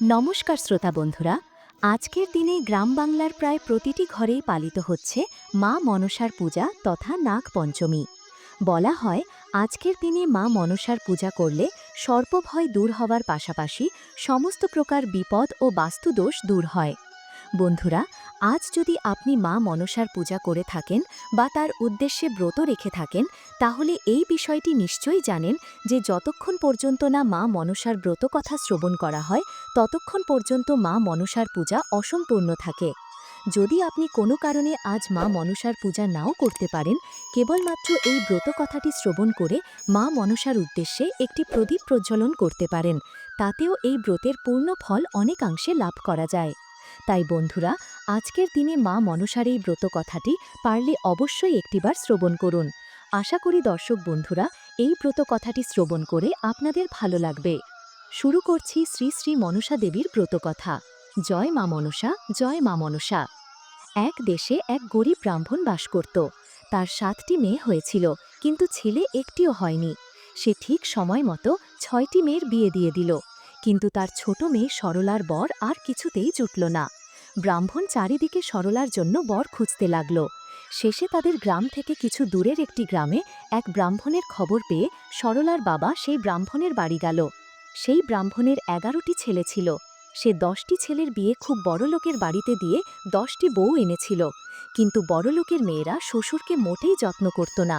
নমস্কার শ্রোতা বন্ধুরা, আজকের দিনে গ্রাম বাংলার প্রায় প্রতিটি ঘরেই পালিত হচ্ছে মা মনসার পূজা তথা নাগ পঞ্চমী। বলা হয়, আজকের দিনে মা মনসার পূজা করলে সর্পভয় দূর হওয়ার পাশাপাশি সমস্ত প্রকার বিপদ ও বাস্তুদোষ দূর হয়। বন্ধুরা, আজ যদি আপনি মা মনসার পূজা করে থাকেন বা তার উদ্দেশ্যে ব্রত রেখে থাকেন, তাহলে এই বিষয়টি নিশ্চয়ই জানেন যে যতক্ষণ পর্যন্ত না মা মনসার ব্রত কথা শ্রবণ করা হয়, ততক্ষণ পর্যন্ত মা মনসার পূজা অসম্পূর্ণ থাকে। যদি আপনি কোনো কারণে আজ মা মনসার পূজা নাও করতে পারেন, কেবলমাত্র এই ব্রত কথাটি শ্রবণ করে মা মনসার উদ্দেশ্যে একটি প্রদীপ প্রজ্বলন করতে পারেন। তাতেও এই ব্রতের পূর্ণ ফল অনেকাংশে লাভ করা যায়। তাই বন্ধুরা, আজকের দিনে মা মনসার এই ব্রত কথাটি পারলে অবশ্যই একটিবার শ্রবণ করুন। আশা করি দর্শক বন্ধুরা, এই ব্রত কথাটি শ্রবণ করে আপনাদের ভালো লাগবে। শুরু করছি শ্রী শ্রী মনসা দেবীর ব্রতকথা জয় মা মনসা, জয় মা মনসা। এক দেশে এক গরিব ব্রাহ্মণ বাস করত। তার সাতটি মেয়ে হয়েছিল, কিন্তু ছেলে একটিও হয়নি। সে ঠিক সময় মতো ছয়টি মেয়ের বিয়ে দিয়ে দিল। কিন্তু তার ছোট মেয়ে সরলার বর আর কিছুতেই জুটল না। ব্রাহ্মণ চারিদিকে সরলার জন্য বর খুঁজতে লাগল। শেষে তাদের গ্রাম থেকে কিছু দূরের একটি গ্রামে এক ব্রাহ্মণের খবর পেয়ে সরলার বাবা সেই ব্রাহ্মণের বাড়ি গেল। সেই ব্রাহ্মণের এগারোটি ছেলে ছিল। সে দশটি ছেলের বিয়ে খুব বড়লোকের বাড়িতে দিয়ে দশটি বউ এনেছিল। কিন্তু বড়লোকের মেয়েরা শ্বশুরকে মোটেই যত্ন করত না।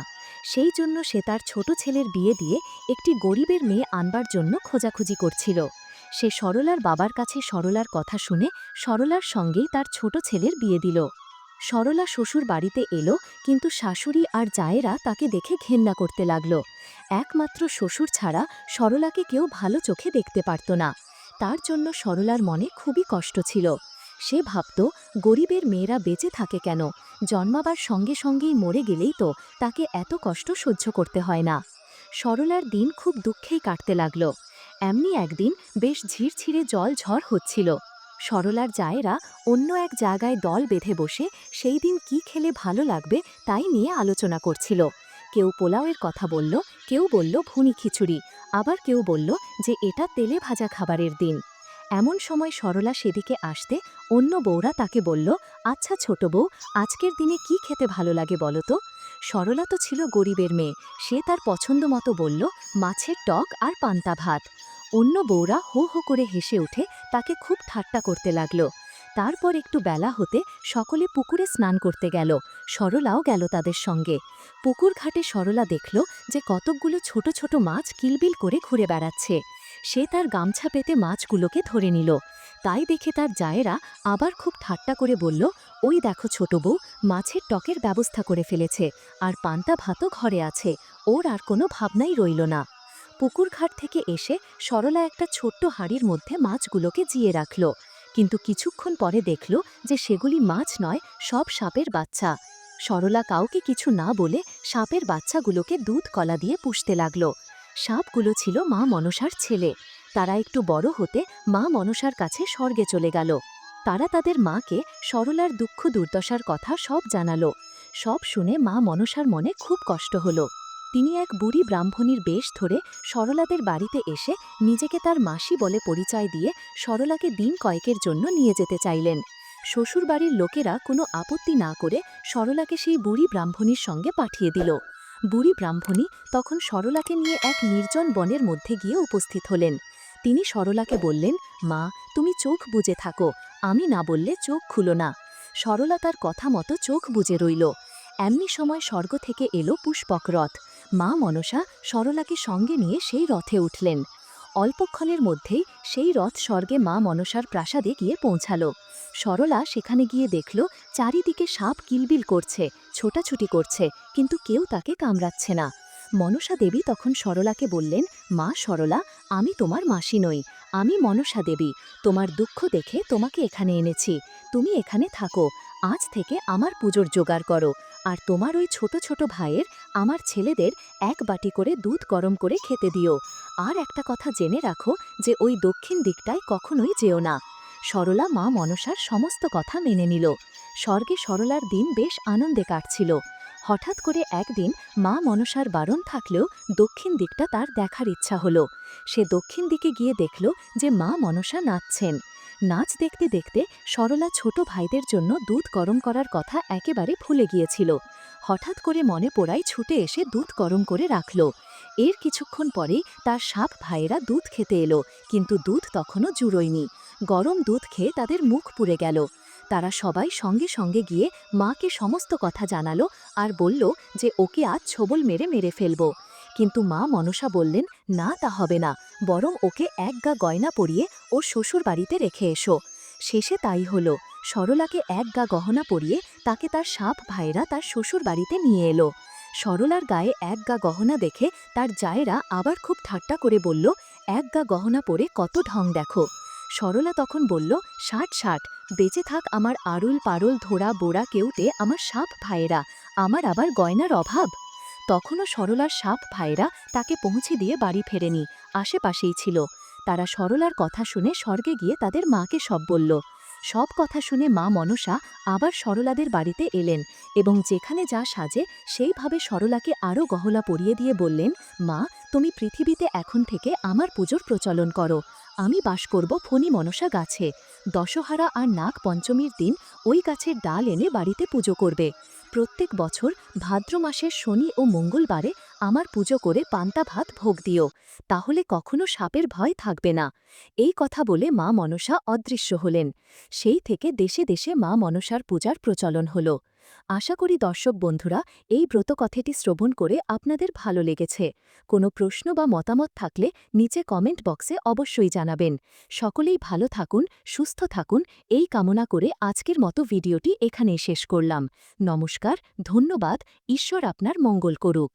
সেই জন্য সে তার ছোট ছেলের বিয়ে দিয়ে একটি গরিবের মেয়ে আনবার জন্য খোঁজাখুঁজি করছিল। সে সরলার বাবার কাছে সরলার কথা শুনে সরলার সঙ্গেই তার ছোট ছেলের বিয়ে দিল। সরলা শ্বশুর বাড়িতে এলো, কিন্তু শাশুড়ি আর জায়েরা তাকে দেখে ঘেন্না করতে লাগল। একমাত্র শ্বশুর ছাড়া সরলাকে কেউ ভালো চোখে দেখতে পারত না। তার জন্য সরলার মনে খুবই কষ্ট ছিল। সে ভাবত, গরিবের মেয়েরা বেঁচে থাকে কেন? জন্মাবার সঙ্গে সঙ্গেই মরে গেলেই তো তাকে এত কষ্ট সহ্য করতে হয় না। সরলার দিন খুব দুঃখেই কাটতে লাগল। এমনি একদিন বেশ ঝিরঝিরে জল ঝড় হচ্ছিল। সরলার জায়েরা অন্য এক জায়গায় দল বেঁধে বসে সেই দিন কি খেলে ভালো লাগবে তাই নিয়ে আলোচনা করছিল। কেউ পোলাওয়ের কথা বলল, কেউ বলল ভুনি খিচুড়ি, আবার কেউ বলল যে এটা তেলে ভাজা খাবারের দিন। এমন সময় সরলা সেদিকে আসতে অন্য বউরা তাকে বলল আচ্ছা ছোট বউ, আজকের দিনে কি খেতে ভালো লাগে বলো তো? সরলা তো ছিল গরিবের মেয়ে, সে তার পছন্দ মতো বলল, মাছের টক আর পান্তা ভাত। অন্য বউরা হো হো করে হেসে উঠে তাকে খুব ঠাট্টা করতে লাগল। তারপর একটু বেলা হতে সকলে পুকুরে স্নান করতে গেল, সরলাও গেল তাদের সঙ্গে। পুকুর ঘাটে সরলা দেখল যে কতকগুলো ছোট ছোট মাছ কিলবিল করে ঘুরে বেড়াচ্ছে। সে তার গামছা পেতে মাছগুলোকে ধরে নিল। তাই দেখে তার জায়েরা আবার খুব ঠাট্টা করে বলল, ওই দেখো ছোট বউ, মাছের টকের ব্যবস্থা করে ফেলেছে, আর পান্তা ভাতও ঘরে আছে, ওর আর কোনো ভাবনাই রইল না। পুকুরঘাট থেকে এসে সরলা একটা ছোট্ট হাড়ির মধ্যে মাছগুলোকে জিয়ে রাখল, কিন্তু কিছুক্ষণ পরে দেখল যে সেগুলি মাছ নয়, সব সাপের বাচ্চা। সরলা কাউকে কিছু না বলে সাপের বাচ্চাগুলোকে দুধ কলা দিয়ে পুষতে লাগল। সাপগুলো ছিল মা মনসার ছেলে। তারা একটু বড় হতে মা মনসার কাছে স্বর্গে চলে গেল। তারা তাদের মাকে সরলার দুঃখ দুর্দশার কথা সব জানালো। সব শুনে মা মনসার মনে খুব কষ্ট হলো। তিনি এক বুড়ি ব্রাহ্মণীর বেশ ধরে সরলাদের বাড়িতে এসে নিজেকে তার মাসি বলে পরিচয় দিয়ে সরলাকে দিন কয়েকের জন্য নিয়ে যেতে চাইলেন। শ্বশুরবাড়ির লোকেরা কোনো আপত্তি না করে সরলাকে সেই বুড়ি ব্রাহ্মণীর সঙ্গে পাঠিয়ে দিল। বুড়ি ব্রাহ্মণী তখন সরলাকে নিয়ে এক নির্জন বনের মধ্যে গিয়ে উপস্থিত হলেন। তিনি সরলাকে বললেন, মা, তুমি চোখ বুঝে থাকো, আমি না বললে চোখ খুলো না। সরলা তার কথা মতো চোখ বুঝে রইল। এমনি সময় স্বর্গ থেকে এলো পুষ্পক রথ। মা মনসা সরলাকে সঙ্গে নিয়ে সেই রথে উঠলেন। অল্পক্ষণের মধ্যেই সেই রথ স্বর্গে মা মনসার প্রাসাদে গিয়ে পৌঁছালো। সরলা সেখানে গিয়ে দেখল, চারিদিকে সাপ কিলবিল করছে, ছোটাছুটি করছে, কিন্তু কেউ তাকে কামড়াচ্ছে না। মনসা দেবী তখন সরলাকে বললেন, মা সরলা, আমি তোমার মাসি নই, আমি মনসা দেবী। তোমার দুঃখ দেখে তোমাকে এখানে এনেছি। তুমি এখানে থাকো, আজ থেকে আমার পুজোর জোগাড় করো। আর তোমার ওই ছোট ছোট ভাইয়ের আমার ছেলেদের এক বাটি করে দুধ গরম করে খেতে দিও। আর একটা কথা জেনে রাখো যে ওই দক্ষিণ দিকটায় কখনোই যেও না। সরলা, মা মনসার সমস্ত কথা মেনে নিল। স্বর্গে সরলার দিন বেশ আনন্দে কাটছিল। হঠাৎ করে একদিন মা মনসার বারণ থাকলেও দক্ষিণ দিকটা তার দেখার ইচ্ছা হলো। সে দক্ষিণ দিকে গিয়ে দেখল যে মা মনসা নাচছেন। নাচ দেখতে দেখতে সরলা ছোট ভাইদের জন্য দুধ গরম করার কথা একেবারে ভুলে গিয়েছিল। হঠাৎ করে মনে পড়াই ছুটে এসে দুধ গরম করে রাখল। এর কিছুক্ষণ পরেই তার সাপ ভাইয়েরা দুধ খেতে এলো, কিন্তু দুধ তখনও জুড়োয়নি। গরম দুধ খেয়ে তাদের মুখ পুড়ে গেল। তারা সবাই সঙ্গে সঙ্গে গিয়ে মাকে সমস্ত কথা জানালো আর বলল যে, ওকে আজ ছবল মেরে মেরে ফেলব। কিন্তু মা মনসা বললেন, না, তা হবে না। বরং ওকে এক গা গয়না পরিয়ে ওর শ্বশুর বাড়িতে রেখে এসো। শেষে তাই হলো। সরলাকে এক গা গহনা পরিয়ে তাকে তার সাপ ভাইরা তার শ্বশুর বাড়িতে নিয়ে এলো। সরলার গায়ে এক গা গহনা দেখে তার জায়েরা আবার খুব ঠাট্টা করে বলল, এক গা গহনা পরে কত ঢং দেখো। সরলা তখন বলল, ষাট ষাট। বেঁচে থাক আমার আড়ুল পারুল ধোড়া বোড়া কেউটে আমার সাপ ভাইয়েরা। আমার আবার গয়নার অভাব। তখনও সরলার সাপ ভাইয়েরা তাকে পৌঁছে দিয়ে বাড়ি ফেরেনি, আশেপাশেই ছিল। তারা সরলার কথা শুনে স্বর্গে গিয়ে তাদের মাকে সব বলল। সব কথা শুনে মা মনসা আবার সরলাদের বাড়িতে এলেন এবং যেখানে যা সাজে সেইভাবে সরলাকে আরও গহলা পরিয়ে দিয়ে বললেন, মা, তুমি পৃথিবীতে এখন থেকে আমার পুজোর প্রচলন করো। আমি বাস করব ফণি মনসা গাছে। দশহারা আর নাগ পঞ্চমীর দিন ওই গাছের ডাল এনে বাড়িতে পুজো করবে। প্রত্যেক বছর ভাদ্র মাসের শনি ও মঙ্গলবারে আমার পুজো করে পান্তা ভাত ভোগ দিও, তাহলে কখনো সাপের ভয় থাকবে না। এই কথা বলে মা মনসা অদৃশ্য হলেন। সেই থেকে দেশে দেশে মা মনসার পূজার প্রচলন হল। আশা করি দর্শক বন্ধুরা, এই ব্রতকথাটি শ্রবণ করে আপনাদের ভালো লেগেছে। কোনো প্রশ্ন বা মতামত থাকলে নিচে কমেন্ট বক্সে অবশ্যই জানাবেন। সকলেই ভালো থাকুন, সুস্থ থাকুন, এই কামনা করে আজকের মতো ভিডিওটি এখানেই শেষ করলাম। নমস্কার, ধন্যবাদ, ঈশ্বর আপনার মঙ্গল করুক।